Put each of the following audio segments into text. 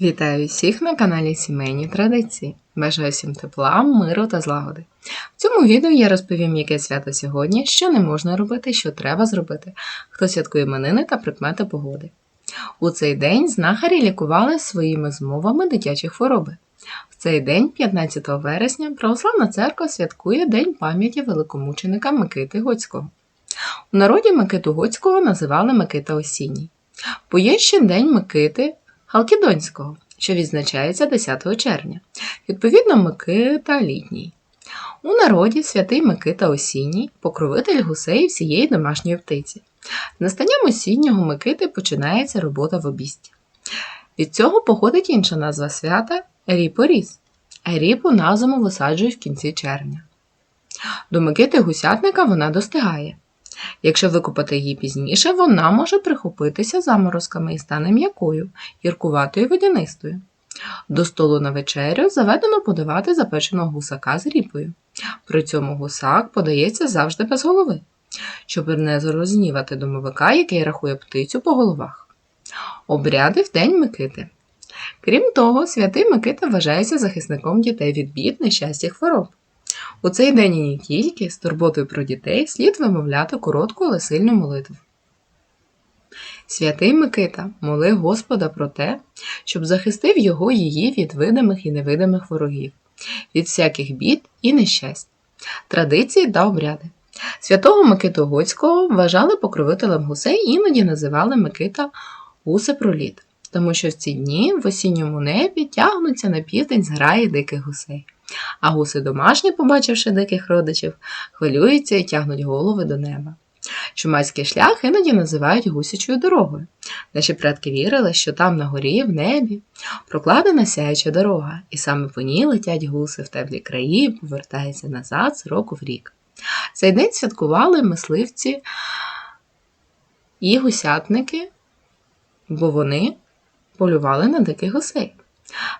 Вітаю всіх на каналі Сімейні Традиції. Бажаю всім тепла, миру та злагоди. В цьому відео я розповім, яке свято сьогодні, що не можна робити, що треба зробити, хто святкує іменини та прикмети погоди. У цей день знахарі лікували своїми змовами дитячі хвороби. В цей день, 15 вересня, Православна церква святкує День пам'яті великомученика Микити Гоцького. У народі Микиту Гоцького називали Микита Осінній. Ще День Микити Халкідонського, що відзначається 10 червня, відповідно, Микита Літній. У народі святий Микита Осінній, покровитель гусей всієї домашньої птиці. З настанням осіннього Микити починається робота в обісті. Від цього походить інша назва свята Ріпоріз. Ріпу на зиму висаджують в кінці червня. До Микити гусятника вона достигає. Якщо викопати її пізніше, вона може прихопитися заморозками і стане м'якою, гіркуватою водянистою. До столу на вечерю заведено подавати запеченого гусака з ріпою. При цьому гусак подається завжди без голови, щоб не рознівати домовика, який рахує птицю по головах. Обряди в День Микити. Крім того, святий Микита вважається захисником дітей від бід, нещастя хвороб. У цей день і не тільки з турботою про дітей слід вимовляти коротку, але сильну молитву. Святий Микита моли Господа про те, щоб захистив його її від видимих і невидимих ворогів, від всяких бід і нещасть, традиції та обряди. Святого Микиту Гоцького вважали покровителем гусей, іноді називали Микита Гусепроліт, тому що в ці дні в осінньому небі тягнуться на південь зграї диких гусей. А гуси домашні, побачивши диких родичів, хвилюються і тягнуть голови до неба. Чумацький шлях іноді називають гусячою дорогою. Наші предки вірили, що там на горі, в небі, прокладена сяюча дорога, і саме по ній летять гуси в теплі краї повертаються назад з року в рік. Цей день святкували мисливці і гусятники, бо вони полювали на диких гусей.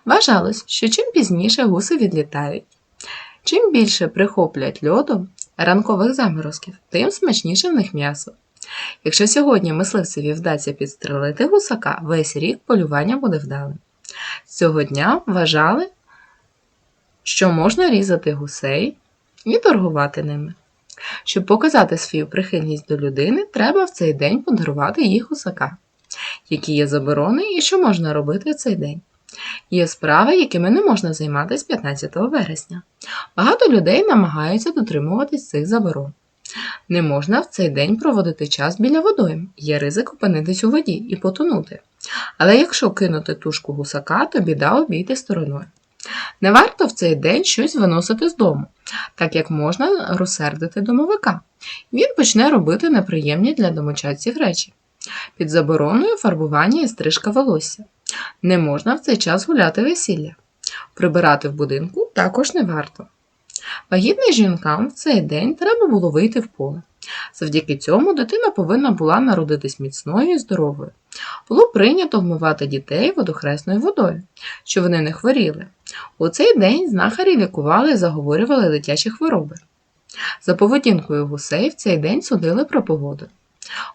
Вважалось, що чим пізніше гуси відлітають, чим більше прихоплять льоду ранкових заморозків, тим смачніше в них м'ясо. Якщо сьогодні мисливцеві вдасться підстрелити гусака, весь рік полювання буде вдалим. З цього дня вважали, що можна різати гусей і торгувати ними. Щоб показати свою прихильність до людини, треба в цей день подарувати їй гусака, які є заборони і що можна робити в цей день. Є справи, якими не можна займатися 15 вересня. Багато людей намагаються дотримуватись цих заборон. Не можна в цей день проводити час біля водойм, є ризик опинитись у воді і потонути. Але якщо кинути тушку гусака, то біда обійде стороною. Не варто в цей день щось виносити з дому, так як можна розсердити домовика. Він почне робити неприємні для домочадців речі. Під забороною фарбування і стрижка волосся. Не можна в цей час гуляти весілля. Прибирати в будинку також не варто. Вагітним жінкам в цей день треба було вийти в поле. Завдяки цьому дитина повинна була народитись міцною і здоровою. Було прийнято вмивати дітей водохресною водою, щоб вони не хворіли. У цей день знахарі лікували і заговорювали дитячі хвороби. За поведінкою гусей в цей день судили про погоду.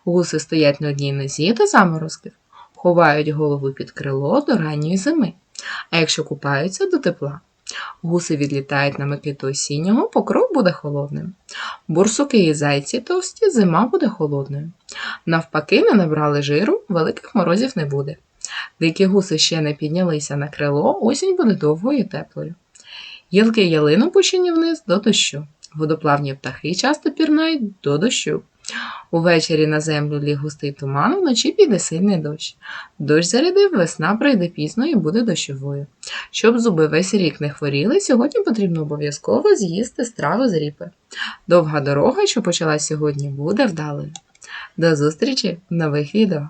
Гуси стоять на одній нозі до заморозків, ховають голову під крило до ранньої зими, а якщо купаються до тепла. Гуси відлітають на Микиту осіннього, покров буде холодним. Бурсуки і зайці товсті, зима буде холодною. Навпаки, не набрали жиру, великих морозів не буде. Дикі гуси ще не піднялися на крило, осінь буде довгою і теплою. Гілки ялину пущені вниз до дощу. Водоплавні птахи часто пірнають до дощу. Увечері на землю ліг густий туман, вночі піде сильний дощ. Дощ зарядив, весна прийде пізно і буде дощовою. Щоб зуби весь рік не хворіли, сьогодні потрібно обов'язково з'їсти страву з ріпи. Довга дорога, що почалась сьогодні, буде вдалою. До зустрічі в нових відео!